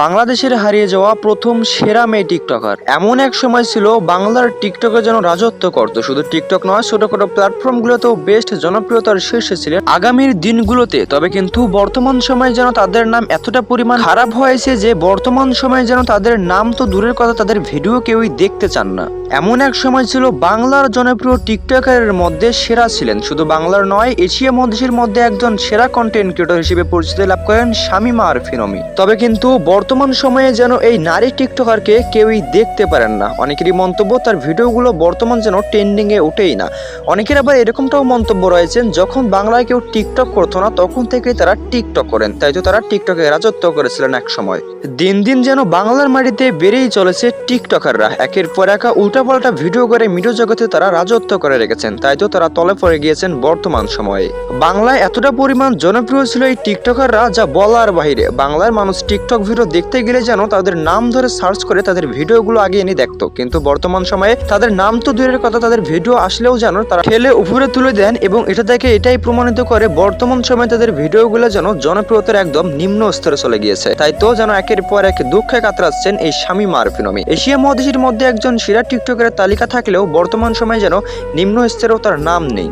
বাংলাদেশের হারিয়ে যাওয়া প্রথম সেরা মেয়ে টিকটকার। এমন এক সময় ছিল বাংলার টিকটকে যেন রাজত্ব করত। শুধু টিকটক নয়, ছোটখাটো প্ল্যাটফর্মগুলোতেও বেস্ট জনপ্রিয়তার শীর্ষে ছিলেন আগামীর দিনগুলোতে। তবে কিন্তু বর্তমান সময়ে যেন তাদের নাম এতটা পরিমাণ খারাপ হয়েছে যে বর্তমান সময়ে যেন তাদের নাম তো দূরের কথা, তাদের ভিডিও কেউই দেখতে চান না। এমন এক সময় ছিল বাংলার জনপ্রিয় টিকটকারের মধ্যে সেরা ছিলেন। শুধু বাংলার নয়, এশিয়া মহাদেশের মধ্যে একজন সেরা কন্টেন্ট ক্রিয়েটর হিসেবে পরিচিতি লাভ করেন শামিমা আর ফিনমি তবে কিন্তু বর্তমান সময়ে যেন এই নারী টিকটকারকে কেউই দেখতে পারেন না। অনেকেরই মন্তব্য, তার ভিডিওগুলো বর্তমান যেন ট্রেন্ডিংয়ে ওঠেই না। অনেকের আবার এরকমটাও মন্তব্য রয়েছেন, যখন বাংলায় কেউ টিকটক করতো না, তখন থেকেই তারা টিকটক করেন। তাই তো তারা টিকটকে রাজত্ব করেছিলেন এক সময় দিন দিন যেন বাংলার মাটিতে বেড়েই চলেছে টিকটকাররা। একের পর একা উল্টাপাল্টা ভিডিও করে মিডিয়া জগতে তারা রাজত্ব করে রেখেছেন। তাই তো তারা তলে পড়ে গিয়েছেন বর্তমান সময়ে। বাংলায় এতটা পরিমাণ জনপ্রিয় ছিল এই টিকটকাররা, যা বলার বাইরে বাংলার মানুষ টিকটক ভিডিও দেখতে গেলে যেন তাদের নাম ধরে সার্চ করে তাদের ভিডিওগুলো আগে এনে দেখতো। কিন্তু বর্তমান সময়ে তাদের নাম তো দূরের কথা, তাদের ভিডিও আসলেও যেন তারা ঠেলে উপরে তুলে দেন এবং এটা থেকে এটাই প্রমাণিত করে বর্তমান সময়ে তাদের ভিডিওগুলো যেন জনপ্রিয়তার একদম নিম্ন স্তরে চলে গিয়েছে। তাই তো যেন একের পর এক দুঃখে কাতরাচ্ছেন এই স্বামী মারফিনমি। এশিয়া মহাদেশের মধ্যে একজন সেরা টিকটকের তালিকা থাকলেও বর্তমান সময়ে যেন নিম্ন স্তরেও তার নাম নেই।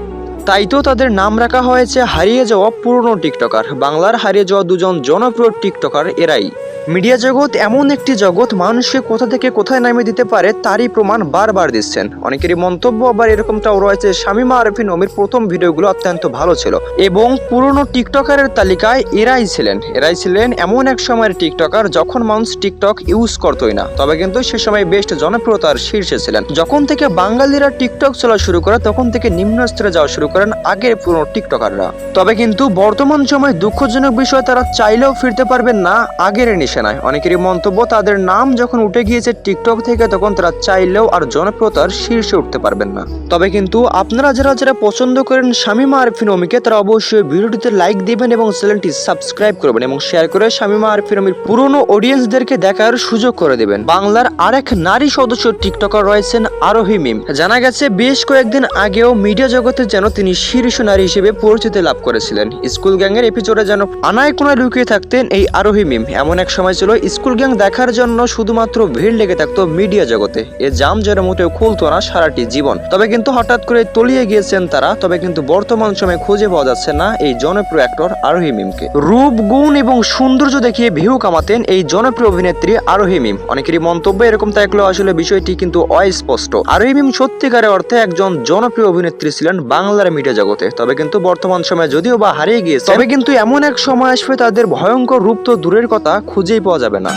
তাই তো তাদের নাম রাখা হয়েছে হারিয়ে যাওয়া পুরনো টিকটকার। বাংলার হারিয়ে যাওয়া দুজন জনপ্রিয় টিকটকার এরাই। মিডিয়া জগৎ এমন একটি জগৎ মানুষকে কোথা থেকে কোথায় নামিয়ে দিতে পারে তারই প্রমাণ বারবার দিচ্ছেন। অনেকেরই মন্তব্য আবার এরকমটাও রয়েছে, শামিমা আরফিন অমির প্রথম ভিডিওগুলো অত্যন্ত ভালো ছিল এবং পুরনো টিকটকারের তালিকায় এরাই ছিলেন। এরাই ছিলেন এমন এক সময়ের টিকটকার যখন মানুষ টিকটক ইউজ করতোই না, তবে কিন্তু সে সময় বেস্ট জনপ্রিয়তার শীর্ষে ছিলেন। যখন থেকে বাঙালিরা টিকটক চলা শুরু করে, তখন থেকে নিম্ন স্তরে যাওয়া শুরু করেন আগের পুরনো টিকটকাররা। তবে কিন্তু বর্তমান সময় দুঃখজনক বিষয়, তারা চাইলেও ফিরতে পারবেন না আগের নিশানায়। অনেকেরই মন্তব্য, তাদের নাম যখন উঠে গিয়েছে টিকটক থেকে, তখন তারা চাইলেও আর জনপ্রিয়তার শীর্ষে উঠতে পারবেন না। তবে কিন্তু আপনারা যারা যারা পছন্দ করেন শামিমা আরফিন অমিকে, তারা অবশ্যই ভিডিওটিতে লাইক দিবেন এবং চ্যানেলটি সাবস্ক্রাইব করবেন এবং শেয়ার করে শামিমা আরফিন অমির পুরনো অডিয়েন্সদেরকে দেখার সুযোগ করে দেবেন। বাংলার আরেক নারী সদস্য টিকটকার রয়েছেন আরোহী মিম। জানা গেছে, বেশ কয়েকদিন আগেও মিডিয়া জগতে যেন তিনি শীর্ষ নারী হিসেবে পরিচিতি লাভ করেছিলেন। স্কুল গ্যাংয়ের এপিসোডে যেন আনায় কোনায় লুকিয়ে থাকতেন এই আরোহী মিম। এমন এক সময় ছিল স্কুল গ্যাং দেখার জন্য শুধুমাত্র ভিড় লেগে থাকতো মিডিয়া জগতে। এ জাম যেন মোটেও খুলতো না সারাটি জীবন। তবে কিন্তু হঠাৎ করে তলিয়ে গিয়েছেন তারা, তবে কিন্তু বর্তমান সময়ে খুঁজে পাওয়া যাচ্ছে না এই জনপ্রিয় অ্যাক্টর আরোহী মিমকে। রূপ, গুণ এবং সৌন্দর্য দেখিয়ে ভিউ কামাতেন এই জনপ্রিয় অভিনেত্রী আরোহী মিম। অনেকেরই মন্তব্য এরকম থাকলেও আসলে বিষয়টি কিন্তু অস্পষ্ট। আরোহী মিম সত্যিকারের অর্থে একজন জনপ্রিয় অভিনেত্রী ছিলেন বাংলার মিডিয়া জগতে। তবে কিন্তু বর্তমান সময়ে যদিও বা হারিয়ে গিয়েছে, তবে কিন্তু এমন এক সময় আসবে তাদের ভয়ঙ্কর রূপ তো দূরের কথা খুঁজেই পাওয়া যাবে না।